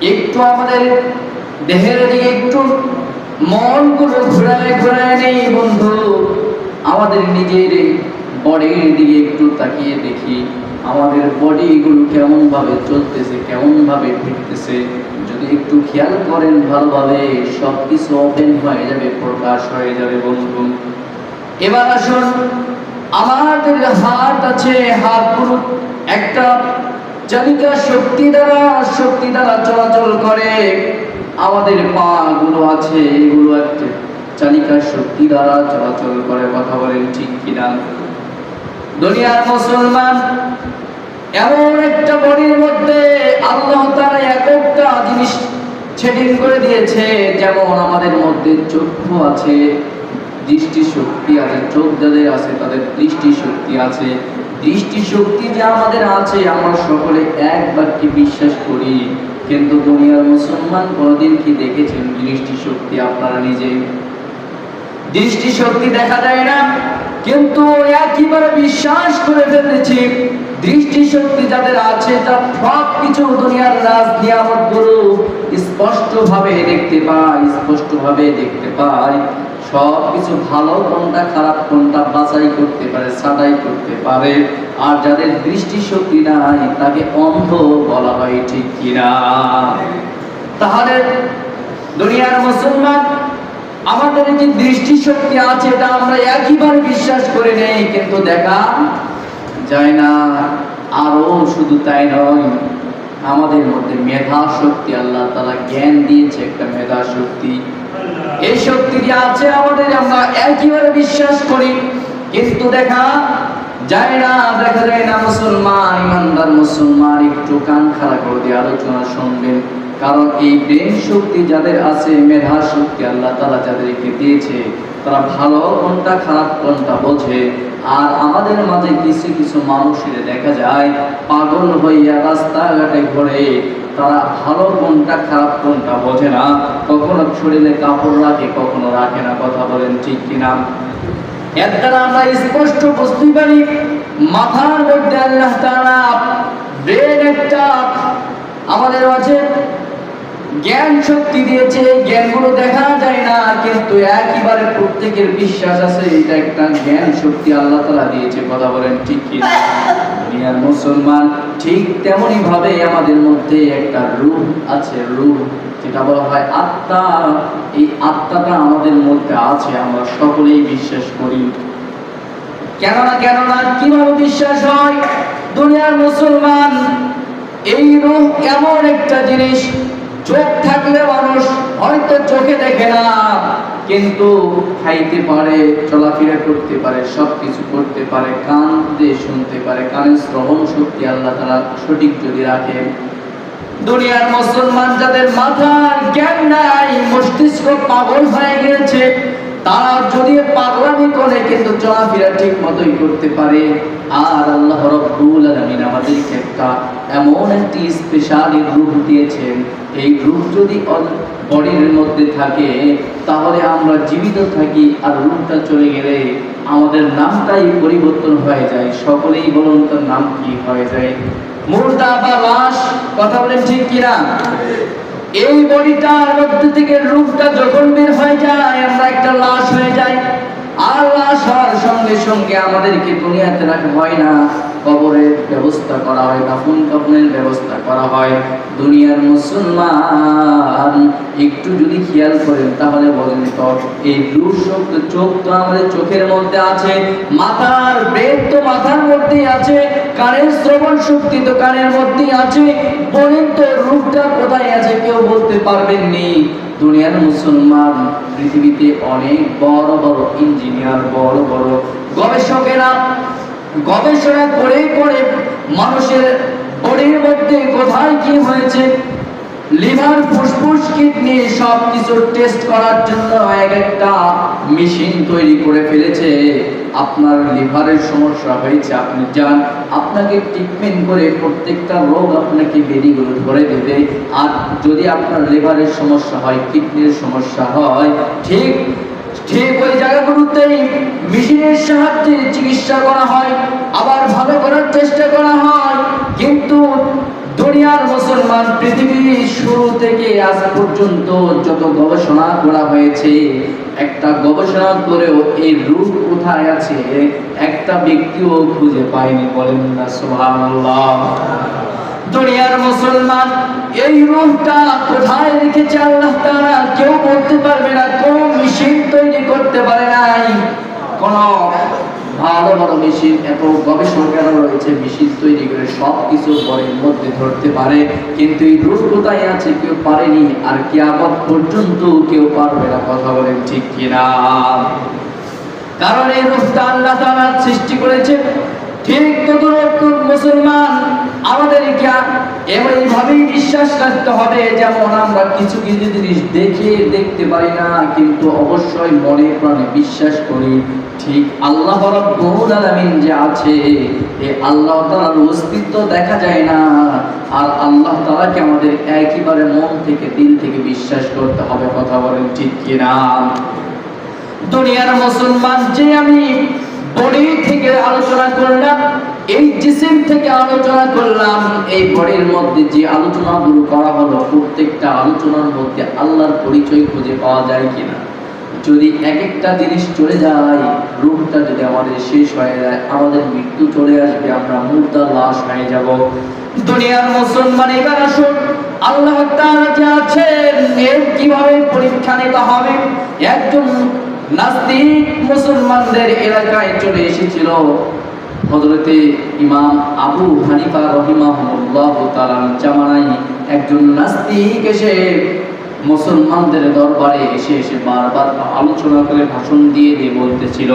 একটু আমাদের দেহের দিকে একটু মনগুলো ঘোরায় ঘোরায় নেই বন্ধু। আমাদের নিজের বডির দিকে একটু তাকিয়ে দেখি, আমাদের বডিগুলো কেমন ভাবে চলতেছে কেমন ভাবে ফিরতেছে। যদি একটু খেয়াল করেন ভালোভাবে সব কিছু ওপেন হয়ে যাবে, প্রকাশ হয়ে যাবে বন্ধু। এবার আসুন, আমাদের হাত আছে, হাতগুলো একটা চালিকা শক্তি দ্বারা শক্তি দ্বারা চলাচল করে। আমাদের পা গুলো আছে, এগুলো একটা চালিকা শক্তি দ্বারা চলাচল করে, কথা বলেন ঠিক কিনা? দুনিয়ার মুসলমান, এমন একটা বডির মধ্যে আল্লাহ তারা একটা জিনিস ছেটিং করে দিয়েছে, যেমন আমাদের মধ্যে চক্ষু আছে দৃষ্টি শক্তি আছে, চোখ যাদের আছে তাদের দৃষ্টি শক্তি আছে। দৃষ্টি শক্তি যে আমাদের আছে, আমরা সকলে এক বাক্যে বিশ্বাস করি। কিন্তু দুনিয়ার মুসলমান কোনোদিন কি দেখেছেন দৃষ্টি শক্তি আপনারা নিজে? দৃষ্টি শক্তি দেখা যায় না, কিন্তু একইবারে বিশ্বাস করে ফেলেছি। দৃষ্টি শক্তি যাদের আছে, তার সব কিছু দুনিয়ার রাজ নিয়ামতগুলো স্পষ্ট ভাবে দেখতে পায় স্পষ্ট ভাবে দেখতে পায়। সব কিছু ভালো কোনটা, খারাপ কোনটা বাছাই করতে পারে, ছাটাই করতে পারে। আর যাদের দৃষ্টি শক্তি নাই, তাকে অন্ধ বলা হয় ঠিক কিনা। তাহলে দুনিয়ার মুসলমান, আমাদের যে দৃষ্টি শক্তি আছে, এটা আমরা একইবার বিশ্বাস করে নেই, কিন্তু দেখা যায় না। আরও শুধু তাই নয়, আমাদের মধ্যে মেধা শক্তি আল্লাহ তালা জ্ঞান দিয়েছে একটা মেধা শক্তি এই শক্তিটি আছে আমাদের, আমরা একইবারে বিশ্বাস করি। কিন্তু দেখা যায় না, দেখা যায় না মুসলমান, ইমানদার মুসলমান, একটু কান খাড়া করে দিয়ে আলোচনা শুনবেন। কারণ এই ব্রেন শক্তি যাদের আছে মেধা শক্তি আল্লাহ তারা যাদেরকে দিয়েছে, তারা ভালো কোনটা, খারাপ কোনটা বোঝে। আর আমাদের মাঝে কিছু কিছু মানুষের দেখা যায়, পাগল হইয়া রাস্তাঘাটে ঘোরে। তারা ভালো কোনটা, খারাপ কোনটা বোঝে না। কখনো শরীরে কাপড় রাখে, কখনো রাখে না। কথা বলেন ঠিক কিনা? এর দ্বারা আমরা স্পষ্ট বুঝতে পারি, মাথার মধ্যে আল্লাহ ব্রেন একটা আমাদের মাঝে জ্ঞান শক্তি দিয়েছে, জ্ঞানগুলো দেখা যায় না, কিন্তু একইবারে প্রত্যেকের বিশ্বাস আছে, এটা একটা জ্ঞান শক্তি আল্লাহ তাআলা দিয়েছে, কথা বলেন ঠিক কি? দুনিয়ার মুসলমান ঠিক তেমনি ভাবে আমাদের মধ্যে একটা রূহ আছে রূহ যেটা বলা হয় আত্মা। এই আত্মাটা আমাদের মধ্যে আছে, আমরা সকলেই বিশ্বাস করি। কেননা কেননা, কীভাবে বিশ্বাস হয়? দুনিয়ার মুসলমান, এই রূহ এমন একটা জিনিস চোখ থাকলে মানুষ হয়তো চোখে দেখে না, কিন্তু খাইতে পারে, চলাফেরা করতে পারে সব কিছু করতে পারে, কান দিয়ে শুনতে পারে, কানের শ্রবণ শক্তি আল্লাহ তারা সঠিক যদি রাখে। দুনিয়ার মুসলমান যাদের মাথার জ্ঞান নাই, মস্তিষ্ক পাগল হয়ে গেছে তারা যদি পাগলামি করে, কিন্তু চলাফেরা ঠিক মতোই করতে পারে। আর আল্লাহ রব্বুল আলামিন আমাদেরকে একটা এমন একটি স্পেশাল রূপ দিয়েছেন। এই রূপ যদি বডির মধ্যে থাকে, তাহলে আমরা জীবিত থাকি আর রূপটা চলে গেলে আমাদের নামটাই পরিবর্তন হয়ে যায়। সকলেই বলুন তার নাম কি হয়ে যায়। মুর্দা বা লাশ কথা বলেন ঠিক কিনা? এই বডিটার মধ্যে থেকে রূপটা যখন বের হয়ে যায়, আমরা একটা লাশ হয়ে যাই। আর লাশ হওয়ার সঙ্গে সঙ্গে আমাদেরকে দুনিয়াতে রাখা হয় না। কবরের ব্যবস্থা করা হয়, দাফন কাফনের ব্যবস্থা করা হয়। দুনিয়ার মুসলমান, একটু যদি খেয়াল করেন তাহলে বলেন তো, এই রূপ চোখ তো আমাদের চোখের মধ্যে আছে, মাথার ব্রেন তো মাথার মধ্যেই আছে, কানের শ্রবণ শক্তি তো কানের মধ্যেই আছে বলেন তো রূপটা কোথায় আছে কেউ বলতে পারবেন নি দুনিয়ার মুসলমান পৃথিবীতে অনেক বড় বড় ইঞ্জিনিয়ার, বড় বড় গবেষকেরা গবেষণা করে করে মানুষের বডির মধ্যে কোথায় কি হয়েছে, লিভার ফুসফুস কিডনি সব কিছু টেস্ট করার জন্য এক একটা মেশিন তৈরি করে ফেলেছে। আপনার লিভারের সমস্যা হয়েছে, আপনি যান। আপনাকে ট্রিটমেন্ট করে প্রত্যেকটা রোগ আপনাকে বেরিগুলো ধরে দেবে। আর যদি আপনার লিভারের সমস্যা হয় কিডনির সমস্যা হয়, ঠিক ঠিক ওই জায়গাগুলোতেই মেশিনের সাহায্যে চিকিৎসা করা হয়, আবার ভালো করার চেষ্টা করা হয়। কিন্তু দুনিয়ার মুসলমান পৃথিবীর শুরু থেকে আজ পর্যন্ত যত গবেষণা করা হয়েছে, একটা গবেষণা করেও এই রূপ কোথায় আছে? একটা ব্যক্তিও খুঁজে পায়নি, বলেন না, সুবহানাল্লাহ। দুনিয়ার মুসলমান, এই রূপটা কোথায় রেখেছে আল্লাহ তাআলা? কেউ বলতে পারবে না, কোন মেশিন তৈরি করতে পারে নাই। কোন ভালো ভালো মেশিন এত গবেষকেরা রয়েছে মেশিন তৈরি করে সব কিছু পরের মধ্যে ধরতে পারে। কিন্তু এই রূপ কোথায় আছে কেউ পারেনি, আর কিয়ামত পর্যন্ত কেউ পারবে না, কথা বলেন ঠিক কিনা? কারণ এই রূপটা আল্লাহ তাআলা সৃষ্টি করেছে। ঠিক তদরূপ মুসলমান আমাদেরকে এভাবেই বিশ্বাস রাখতে হবে যেমন আমরা কিছু কিছু জিনিস দেখে দেখতে পারি না, কিন্তু অবশ্যই মনে প্রাণে বিশ্বাস করি, ঠিক আল্লাহ রাব্বুল আলামিন যে আছে এই আল্লাহ তাআলার অস্তিত্ব দেখা যায় না। আর আল্লাহ তাআলাকে আমাদের একেবারে মন থেকে, দিল থেকে বিশ্বাস করতে হবে, কথা বলেন ঠিক কিনা? দুনিয়ার মুসলমান যে আমি বডি থেকে আলোচনা করলাম, এই জিসিম থেকে আলোচনা করলাম, এই বডির মধ্যে যে আলোচনাগুলো করা হলো, প্রত্যেকটা আলোচনার মধ্যে আল্লাহর পরিচয় খুঁজে পাওয়া যায় কিনা? যদি এক একটা জিনিস চলে যায়, রূপটা যদি আমাদের শেষ হয়ে যায়, আমাদের মৃত্যু চলে আসবে, আমরা মুর্দা লাশ হয়ে যাব। দুনিয়ার মুসলমান, এবার আসুন, আল্লাহ তাআলা যে আছেন, এর কীভাবে পরীক্ষা নিতে হবে? একজন নাস্তিক মুসলমানদের এলাকায় চলে এসেছিল হযরতে ইমাম আবু হানিফা রহিমাহুল্লাহ একজন নাস্তিক এসে মুসলমানদের দরবারে এসে এসে বারবার আলোচনা করে ভাষণ দিয়ে দিয়ে বলতেছিল,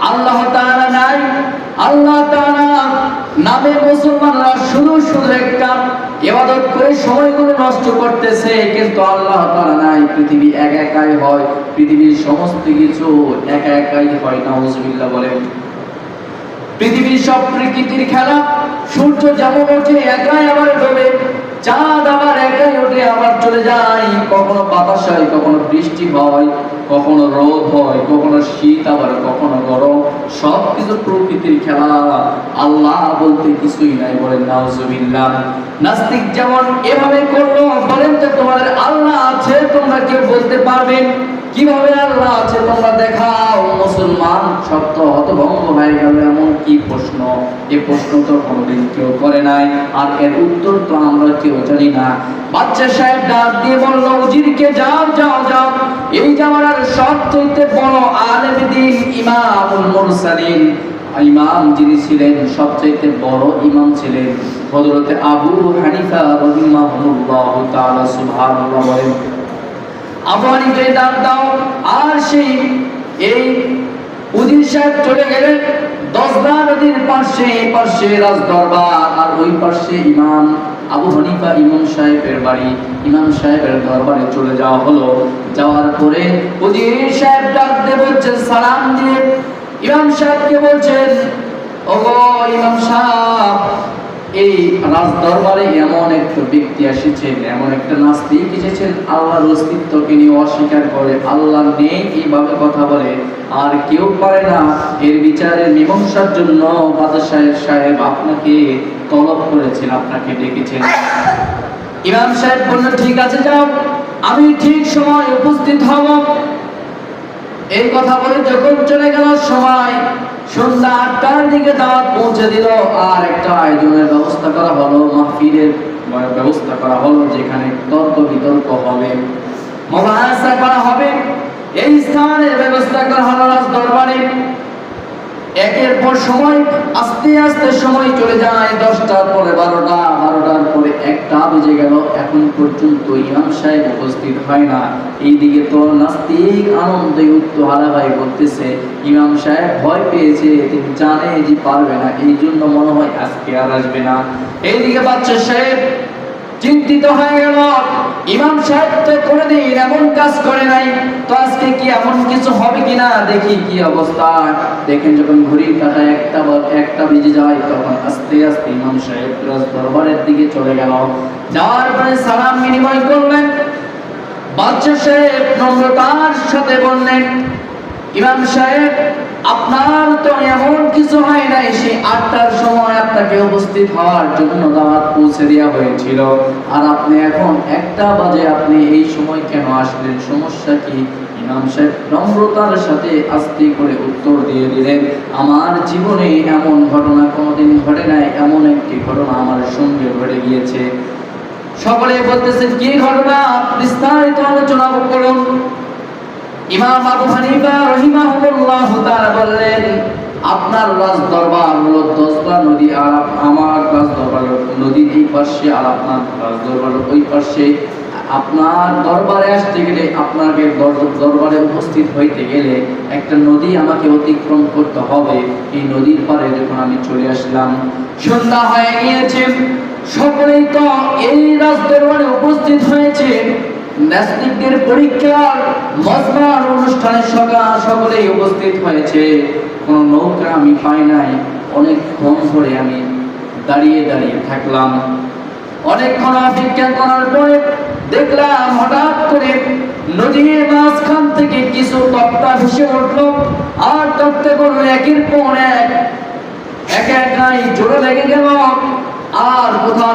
আল্লাহ তাআলা নাই, আল্লাহ তাআলা নামে মুসলমানরা শুধু শুধু একটা ইবাদত করে সময়গুলো নষ্ট করতেছে, কিন্তু আল্লাহ তাআলা নাই, পৃথিবী এক একাই হয়, পৃথিবীর সমস্ত কিছু একা একাই হয়, নাউজুবিল্লাহ বলেন। পৃথিবীর সব প্রকৃতির খেলা, সূর্য যেমন ওঠে একাই আবার ডোবে। চাঁদ আবার একাই ওঠে, আবার চলে যায়। কখনো বাতাস হয়, কখনো বৃষ্টি হয়, কখনো রোদ হয়, কখনো শীত, আবার কখনো গরম। সব কিছু প্রকৃতির খেলা। আল্লাহ বলতে কিছুই নাই, বলেন, নাউজুবিল্লাহ। নাস্তিক যেমন এভাবে করল, বলেন তো তোমাদের আল্লাহ আছে, তোমরা কেউ বলতে পারবে? কীভাবে আল্লাহ আছে তোমরা দেখাও? মুসলমান সব তো হতভঙ্গ হয়ে গেল এমন কি প্রশ্ন? এ প্রশ্ন তো কোনোদিন কেউ করে নাই। আর এর উত্তর তো আমরা কেউ জানি না। বাচ্চা সাহেব ডাক দিয়ে বলল, উজিরকে যাও যাও যাও। এই জামানার সবচেয়ে বড় আলেম দিন ইমামুল মুরসালিন। ইমাম যিনি ছিলেন সবচেয়ে বড় ইমাম ছিলেন হযরতে আবু হানিফা রাহিমাহুল্লাহ তাআলা সুবহানাল্লাহ বলেন আবু হানিফা ডাক দাও, আর সেই এই উজির সাহেব চলে গেলেন। দশদা নদীর পাশে, এই পাশে রাজ দরবার আর ওই পাশে ইমাম আবু হানিফা ইমাম সাহেবের বাড়ি। ইমাম সাহেবের দরবারে চলে যাওয়া হলো। যাওয়ার পরে উজির সাহেব ডাক দিয়ে বলছেন, সালাম দিয়ে। ইমাম সাহেবকে বলছেন, ওগো ইমাম সাহেব এই রাজ দরবারে এমন একটা ব্যক্তি এসেছেন, এমন একটা নাস্তিক এসেছেন, আল্লাহর অস্তিত্বকে নিয়ে অস্বীকার করে, আল্লাহ নেই এইভাবে কথা বলে, আর কেউ পারে না। এর বিচারের মীমাংসার জন্য বাদশাহ সাহেব সাহেব আপনাকে তলব করেছেন, আপনাকে ডেকেছেন। ইমাম সাহেব বললেন, ঠিক আছে যাও, আমি ঠিক সময় উপস্থিত হব। এই কথা বলে যখন চলে গেল সময়, সন্ধ্যা আটটার দিকে দাওয়াত পৌঁছে দিল, আর একটা আয়োজনের ব্যবস্থা করা হলো, মাহফিলের ব্যবস্থা করা হলো, যেখানে তর্ক বিতর্ক হবে, মহাসা করা হবে। এই স্থানের ব্যবস্থা করা হলো রাজ দরবারে একের পর সময়, আস্তে আস্তে সময় চলে যায়, দশটার পরে বারোটা, বারোটার পরে একটা বেজে গেল, এখন পর্যন্ত ইমাম সাহেব উপস্থিত হয় না। এইদিকে তো নাস্তিক আনন্দে উত্তহারা ভাই বলতেছে ইমাম সাহেব ভয় পেয়েছে, তিনি জানে যে পারবে না এই জন্য মনে হয় আজকে আর আসবে না। এইদিকে বাচ্চা সাহেব চিন্তিত হয়ে গেল। ইমাম সাহেব তো করে কোনোদিন এমন কাজ করে নাই। তো আজকে কি এমন কিছু হবে কিনা? দেখি কি অবস্থা। দেখেন যখন ঘড়ির কাটা একটা একটা বেজে যায়, তখন আস্তে আস্তে ইমাম সাহেব দরবারের দিকে চলে গেল। যাওয়ার পরে সালাম বিনিময় করলেন। বাচ্চা সাহেব নম্রতার সাথে বললেন, ইমাম সাহেব আপনার তো এমন কিছু হয় নাই, সেই আটটার সময় আপনাকে উপস্থিত হওয়ার জন্য দাওয়াত পৌঁছে দেওয়া হয়েছিল। আর আপনি এখন একটা বাজে আপনি এই সময় কেন আসলেন? সমস্যা কি? ইমাম সাহেব নম্রতার সাথে আস্তে করে উত্তর দিয়ে দিলেন, আমার জীবনে এমন ঘটনা কোনোদিন ঘটে নাই, এমন একটি ঘটনা আমার সঙ্গে ঘটে গিয়েছে। সকলে বলতেছেন, কি ঘটনা? বিস্তারিত আলোচনা করুন। ইমাম আবু হানিফা রহিমাহুল্লাহ তাআলা বললেন, আপনার রাজ দরবার হলো দশটা নদী আর আমার রাজ দরবার নদীর এই পাশে আর আপনার রাজ দরবার ওই পাশে। আপনার দরবারে আসতে গেলে, আপনাকে দর- দরবারে উপস্থিত হইতে গেলে একটা নদী আমাকে অতিক্রম করতে হবে। এই নদীর পারে যখন আমি চলে আসলাম, সন্ধ্যা হয়ে গিয়েছে। সকলেই তো এই রাজ দরবারে উপস্থিত হয়েছে। নাস্তিকদের পরীক্ষার মজমার অনুষ্ঠানে সকাল সকলেই উপস্থিত হয়েছে। কোন নৌকা আমি পাই নাই। অনেকক্ষণ ধরে আমি দাঁড়িয়ে দাঁড়িয়ে থাকলাম। অনেকক্ষণ অপেক্ষা করার পরে দেখলাম হঠাৎ করে নদীর মাঝখান থেকে কিছু তক্তা ভেসে উঠল। আর তক্তাগুলো একের পর এক, একা একাই জোরে লেগে গেল।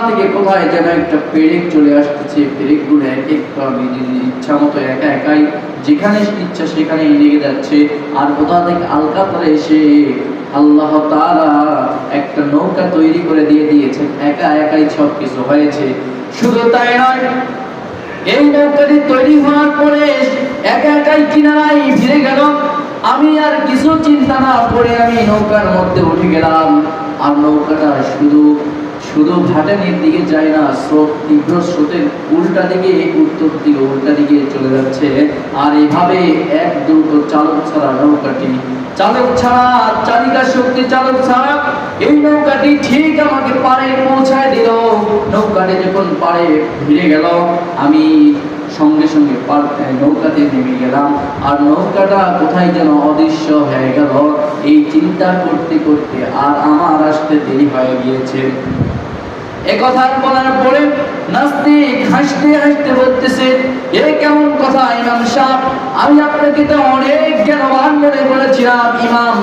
থেকে কোথায় যেন একটা পেরেক চলে আসতেছে পেরেকগুলো এক একটা নিজের ইচ্ছা মতো একা একাই, যেখানে ইচ্ছা সেখানেই লেগে যাচ্ছে। আর কোথা থেকে আলকা করে এসে আল্লাহ তাআলা একটা নৌকা তৈরি করে দিয়ে দিয়েছেন, একা একাই সব কিছু হয়েছে। শুধু তাই নয়, এই নৌকাটি তৈরি হওয়ার পরে একা একাই কিনারায় ফিরে গেল। আমি আর কিছু চিন্তা না করে আমি নৌকার মধ্যে উঠে গেলাম। আর নৌকাটা শুধু শুধু ভাটানির দিকে যায় না, স্রোত, তীব্র স্রোতের উল্টা দিকে, উত্তর দিকে, উল্টা দিকে চলে যাচ্ছে। আর এভাবে এক দুটো চালক ছাড়া নৌকাটি, চালক ছাড়া চালিকা শক্তি চালক ছাড়া এই নৌকাটি ঠিক আমাকে পারে পৌঁছায় দিল। নৌকাটি যখন পারে ভিড়ে গেল, আমি সঙ্গে সঙ্গে নৌকাতে নেমে গেলাম। আর নৌকাটা কোথায় যেন অদৃশ্য হয়ে গেল। এই চিন্তা করতে করতে আর আমার আসতে দেরি হয়ে গিয়েছে। বলার পরে হাসতে হাসতে বলতেছে, এ কেমন কথা, ইমাম সাহ আমি আপনাকে তো অনেক জ্ঞানবান মনে করেছিলাম, ইমাম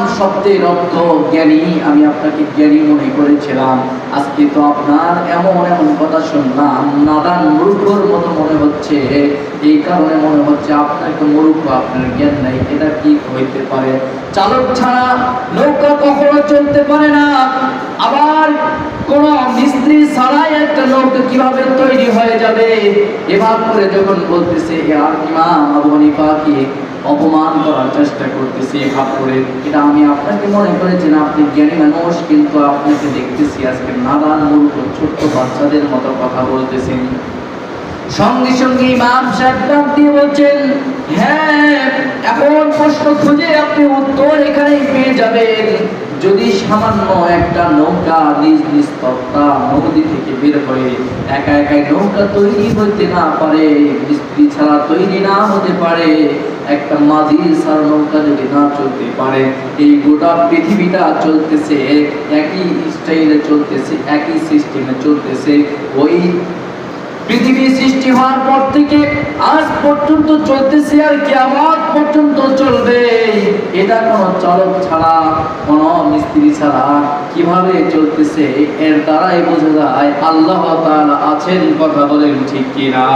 জ্ঞানী, আমি আপনাকে জ্ঞানী মনে করেছিলাম। আজকে তো আপনার এমন এমন কথা শুনলাম, নাদান মূর্খর মতো মনে হচ্ছে। এই কারণে মনে হচ্ছে আপনার জ্ঞান নাই, এটা কি হইতে পারে? চালক ছাড়া নৌকা কখনো চলতে পারে না। আবার কোন মিস্ত্রি ছাড়াই একটা নৌকা কীভাবে তৈরি হয়ে যাবে? এবার করে যখন বলতেছে আর অপমান করার চেষ্টা করতেছে ভাব করে? এটা আমি আপনাকে মনে করেছি না, আপনি জ্ঞানী মানুষ, কিন্তু আপনাকে দেখতেছি আজকে নানান মূর্খ, ছোট্ট বাচ্চাদের মতো কথা বলতেছেন। সঙ্গে সঙ্গে ইমাম সাহেব ডাক দিয়ে বলছেন হ্যাঁ এখন প্রশ্ন খুঁজে আপনি উত্তর এখানেই পেয়ে যাবেন। যদি সামান্য একটা নৌকা নিজ নিজ তক্তা নদী থেকে বের হয়ে একা একাই নৌকা তৈরি হইতে না পারে, মিস্ত্রি ছাড়া তৈরি না হতে পারে, একটা মাঝি ছাড়া নৌকা যদি না চলতে পারে, এই গোটা পৃথিবীটা চলতেছে, একই স্টাইলে চলতেছে, একই সিস্টেমে চলতেছে, ওই পৃথিবী সৃষ্টি হওয়ার পর থেকে আজ পর্যন্ত চলতেছে আর কেমন পর্যন্ত চলবে। এটা কোনো চলক ছাড়া, কোনো মিস্ত্রি ছাড়া কীভাবে চলতেছে এর দ্বারাই বোঝা যায়, আল্লাহ আছেন, কথা বলেন ঠিক কিনা।